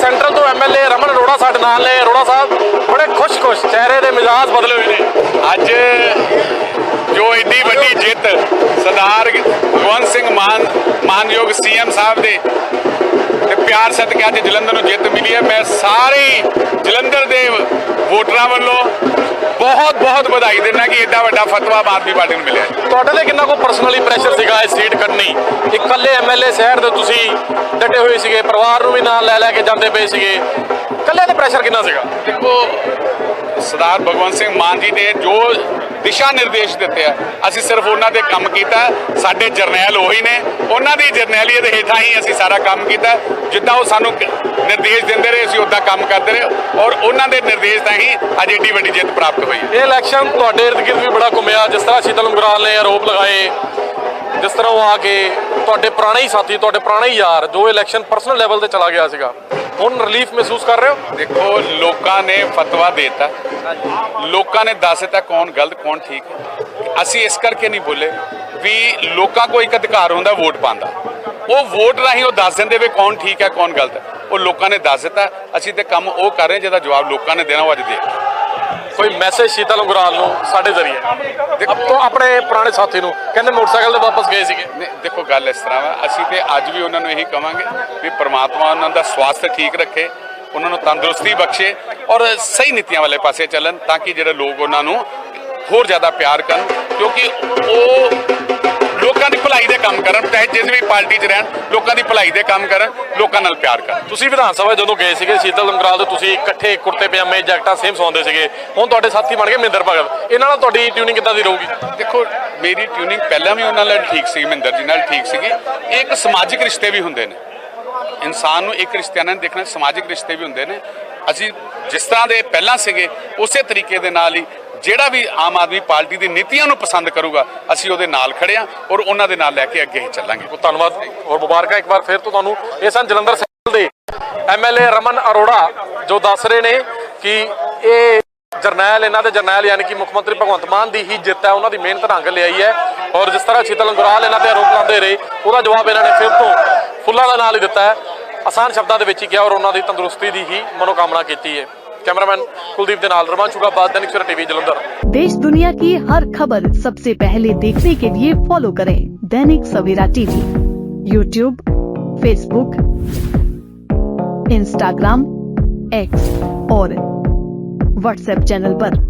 Central ਤੋਂ MLA Raman Arora ਸਾਡੇ ਨਾਲ ਨੇ। ਅਰੋੜਾ ਸਾਹਿਬ, ਬੜੇ ਖੁਸ਼-ਖੁਸ਼ ਚਿਹਰੇ ਦੇ ਮਿਜਾਜ ਬਦਲੇ ਹੋਏ ਨੇ। ਅੱਜ ਜੋ ਏਡੀ ਵੱਡੀ ਜਿੱਤ ਸਰਦਾਰ ਭਗਵੰਤ ਸਿੰਘ ਮਾਨ ਮਾਨਯੋਗ ਸੀਐਮ ਸਾਹਿਬ ਦੇ ਪਿਆਰ ਸਦਕੇ ਅੱਜ ਜਲੰਧਰ ਨੂੰ ਜਿੱਤ ਮਿਲੀ ਹੈ। ਮੈਂ ਸਾਰੇ ਜਲੰਧਰ ਦੇ ਵੋਟਰਾਂ ਵੱਲੋਂ ਬਹੁਤ ਬਹੁਤ ਵਧਾਈ ਦਿੰਦਾ ਕਿ ਐਡਾ ਵੱਡਾ ਫਤਵਾ ਆਮ ਆਦਮੀ ਪਾਰਟੀ ਨੂੰ ਮਿਲਿਆ। ਤੁਹਾਡੇ ਤੇ ਕਿੰਨਾ ਕੋ ਪਰਸਨਲੀ ਪ੍ਰੈਸ਼ਰ ਸੀਗਾ ਇਹ ਸੀਟ ਕੱਢਣੀ? ਇਕੱਲੇ ਐਮਐਲਏ ਸ਼ਹਿਰ ਦੇ ਤੁਸੀਂ ਡਟੇ ਹੋਏ ਸੀਗੇ, ਪਰਿਵਾਰ ਨੂੰ ਵੀ ਨਾਲ ਲੈ ਲੈ ਕੇ ਜਾਂਦੇ ਪਏ ਸੀਗੇ। ਇਕੱਲੇ ਤੇ ਪ੍ਰੈਸ਼ਰ ਕਿੰਨਾ ਸੀਗਾ? ਦੇਖੋ, ਸਰਦਾਰ ਭਗਵੰਤ ਸਿੰਘ ਮਾਨ ਜੀ ਦੇ ਜੋ ਦਿਸ਼ਾ ਨਿਰਦੇਸ਼ ਦਿੱਤੇ ਆ। ਅਸੀਂ ਸਿਰਫ ਉਹਨਾਂ ਦੇ ਕੰਮ ਕੀਤਾ ਸਾਡੇ ਜਰਨੈਲ ਉਹੀ ਨੇ। ਉਹਨਾਂ ਦੀ ਜਰਨੈਲੀਅਤ ਹੇਠਾਂ ਹੀ ਅਸੀਂ ਸਾਰਾ ਕੰਮ ਕੀਤਾ ਜਿੱਦਾਂ ਉਹ ਸਾਨੂੰ ਨਿਰਦੇਸ਼ ਦਿੰਦੇ ਰਹੇ ਅਸੀਂ ਉਦਾਂ ਕੰਮ ਕਰਦੇ ਰਹੇ। ਔਰ ਉਹਨਾਂ ਦੇ ਨਿਰਦੇਸ਼ ਤਾਂ ਹੀ ਅੱਜ ਏਡੀ ਵੱਡੀ ਜਿੱਤ ਪ੍ਰਾਪਤ ਹੋਈ ਹੈ। ਇਹ ਇਲੈਕਸ਼ਨ ਤੁਹਾਡੇ ਇਰਦ ਗਿਰਦ ਵੀ ਬੜਾ ਘੁੰਮਿਆ। ਜਿਸ ਤਰ੍ਹਾਂ ਸ਼ੀਤਲ ਮੁਗਰਾਲ ਨੇ ਆਰੋਪ ਲਗਾਏ ਜਿਸ ਤਰ੍ਹਾਂ ਉਹ ਆ ਕੇ ਤੁਹਾਡੇ ਪੁਰਾਣੇ ਹੀ ਸਾਥੀ ਤੁਹਾਡੇ ਪੁਰਾਣੇ ਹੀ ਯਾਰ ਜੋ ਇਲੈਕਸ਼ਨ ਪਰਸਨਲ ਲੈਵਲ ਤੇ ਚਲਾ ਗਿਆ ਸੀਗਾ ਹੁਣ ਰਿਲੀਫ ਮਹਿਸੂਸ ਕਰ ਰਹੇ ਹੋ? ਦੇਖੋ ਲੋਕਾਂ ਨੇ ਫਤਵਾ ਦੇਤਾ। ਲੋਕਾਂ ਨੇ ਦੱਸ ਦਿੱਤਾ ਕੌਣ ਗਲਤ ਕੌਣ ਠੀਕ ਹੈ। ਅਸੀਂ ਇਸ ਕਰਕੇ ਨਹੀਂ ਬੋਲੇ ਵੀ ਲੋਕਾਂ ਕੋਲ ਇੱਕ ਅਧਿਕਾਰ ਹੁੰਦਾ ਵੋਟ ਪਾਉਣ ਦਾ। ਉਹ ਵੋਟ ਰਾਹੀਂ ਉਹ ਦੱਸ ਦਿੰਦੇ ਵੀ ਕੌਣ ਠੀਕ ਹੈ ਕੌਣ ਗਲਤ ਹੈ। ਉਹ ਲੋਕਾਂ ਨੇ ਦੱਸ ਦਿੱਤਾ ਅਸੀਂ ਤੇ ਕੰਮ ਉਹ ਕਰ ਰਹੇ ਜਿਹਦਾ ਜਵਾਬ ਲੋਕਾਂ ਨੇ ਦੇਣਾ ਉਹ ਅੱਜ ਦੇ ਕੋਈ ਮੈਸੇਜ ਸ਼ੀਤਲ ਮੁਗਰਾਲ ਨੂੰ ਸਾਡੇ ਜ਼ਰੀਏ? ਤੋਂ ਆਪਣੇ ਪੁਰਾਣੇ ਸਾਥੀ ਨੂੰ ਕਹਿੰਦੇ ਮੋਟਰਸਾਈਕਲ ਤੇ ਵਾਪਸ ਗਏ ਸੀਗੇ। ਨਹੀਂ ਦੇਖੋ ਗੱਲ ਇਸ ਤਰ੍ਹਾਂ ਵਾ ਅਸੀਂ ਤੇ ਅੱਜ ਵੀ ਉਹਨਾਂ ਨੂੰ ਇਹੀ ਕਵਾਂਗੇ ਵੀ ਪ੍ਰਮਾਤਮਾ ਉਹਨਾਂ ਦਾ ਸਵਾਸਥ ਠੀਕ ਰੱਖੇ ਉਹਨਾਂ ਨੂੰ ਤੰਦਰੁਸਤੀ ਬਖਸ਼ੇ ਔਰ ਸਹੀ ਨੀਤੀਆਂ ਵਾਲੇ ਪਾਸੇ ਚੱਲਣ ਤਾਂ ਕਿ ਜਿਹੜੇ ਲੋਕ ਉਹਨਾਂ ਨੂੰ ਹੋਰ ਜ਼ਿਆਦਾ ਪਿਆਰ ਕਰਨ ਕਿਉਂਕਿ ਉਹ ਲੋਕਾਂ ਦੀ ਭਲਾਈ ਦੇ ਕੰਮ ਕਰਨ ਚਾਹੇ ਜਿਸ ਵੀ ਪਾਰਟੀ 'ਚ ਰਹਿਣ ਲੋਕਾਂ ਦੀ ਭਲਾਈ ਦੇ ਕੰਮ ਕਰਨ ਲੋਕਾਂ ਨਾਲ ਪਿਆਰ ਕਰਨ। ਤੁਸੀਂ ਵਿਧਾਨ ਸਭਾ ਜਦੋਂ ਗਏ ਸੀਗੇ ਸ਼ੀਤਲ ਮੁਗਰਾਲ ਤੇ ਤੁਸੀਂ ਇਕੱਠੇ ਕੁੜਤੇ ਪਜਾਮੇ ਜੈਕਟਾਂ ਸੇਮ ਸੌਂਦੇ ਸੀਗੇ। ਹੁਣ ਤੁਹਾਡੇ ਸਾਥੀ ਬਣ ਗਏ ਮਹਿੰਦਰ ਭਗਤ। ਇਹਨਾਂ ਨਾਲ ਤੁਹਾਡੀ ਟਿਊਨਿੰਗ ਕਿੱਦਾਂ ਦੀ ਰਹੂਗੀ? ਦੇਖੋ ਮੇਰੀ ਟਿਊਨਿੰਗ ਪਹਿਲਾਂ ਵੀ ਉਹਨਾਂ ਨਾਲ ਠੀਕ ਸੀ ਮਹਿੰਦਰ ਜੀ ਨਾਲ ਠੀਕ ਸੀਗੀ। ਇਹ ਇੱਕ ਸਮਾਜਿਕ ਰਿਸ਼ਤੇ ਵੀ ਹੁੰਦੇ ਨੇ। ਇਨਸਾਨ ਨੂੰ ਇੱਕ ਰਿਸ਼ਤਿਆਂ ਨਾਲ ਦੇਖਣਾ, ਸਮਾਜਿਕ ਰਿਸ਼ਤੇ ਵੀ ਹੁੰਦੇ ਨੇ। ਅਸੀਂ ਜਿਸ ਤਰ੍ਹਾਂ ਦੇ ਪਹਿਲਾਂ ਸੀਗੇ, ਉਸੇ ਤਰੀਕੇ ਦੇ ਨਾਲ ਹੀ ਜਿਹੜਾ ਵੀ ਆਮ ਆਦਮੀ ਪਾਰਟੀ ਦੀ ਨੀਤੀਆਂ ਨੂੰ ਪਸੰਦ ਕਰੂਗਾ, ਅਸੀਂ ਉਹਦੇ ਨਾਲ ਖੜੇ ਹਾਂ ਔਰ ਉਹਨਾਂ ਦੇ ਨਾਲ ਲੈ ਕੇ ਅੱਗੇ ਹੀ ਚੱਲਾਂਗੇ। ਬਹੁਤ ਧੰਨਵਾਦ ਔਰ ਮੁਬਾਰਕਾਂ ਇੱਕ ਵਾਰ ਫਿਰ ਤੋਂ ਤੁਹਾਨੂੰ। ਇਹ ਸਨ ਜਲੰਧਰ ਸੈਂਟਰਲ ਦੇ ਐਮਐਲਏ ਰਮਨ ਅਰੋੜਾ, ਜੋ ਦੱਸ ਰਹੇ ਨੇ ਕਿ ਇਹ ਜਰਨੈਲ, ਇਹਨਾਂ ਦੇ ਜਰਨੈਲ ਯਾਨੀ ਕਿ ਮੁੱਖ ਮੰਤਰੀ ਭਗਵੰਤ ਮਾਨ ਦੀ ਹੀ ਜਿੱਤ ਹੈ। ਉਹਨਾਂ ਦੀ ਮਿਹਨਤ ਰੰਗ ਲਿਆਈ ਹੈ। ਔਰ ਜਿਸ ਤਰ੍ਹਾਂ ਸ਼ੀਤਲ ਅੰਗਰਾਲ ਇਹਨਾਂ ਤੇ ਆਰੋਪ ਲਾਉਂਦੇ ਰਹੇ, ਉਹਦਾ ਜਵਾਬ ਇਹਨਾਂ ਨੇ ਫਿਰ ਤੋਂ ਫੁੱਲਾਂ ਦਾ ਨਾਲ ਹੀ ਦਿੱਤਾ ਹੈ ਆਸਾਨ ਸ਼ਬਦਾਂ ਦੇ ਵਿੱਚ ਹੀ ਕਿਹਾ ਔਰ ਉਹਨਾਂ ਦੀ ਤੰਦਰੁਸਤੀ ਦੀ ਹੀ ਮਨੋਕਾਮਨਾ ਕੀਤੀ ਹੈ ਕੈਮਰਾਮੈਨ ਕੁਲਦੀਪ ਦੇ ਨਾਲ ਰਮਾਨ ਸ਼ੁਗਾਬਾਦ ਦੈਨਿਕ ਸਵੇਰਾ ਟੀਵੀ ਜਲੰਧਰ देश दुनिया की हर खबर सबसे पहले देखने के लिए फॉलो करें Dainik Savera TV YouTube Facebook Instagram X और व्हाट्सएप चैनल पर।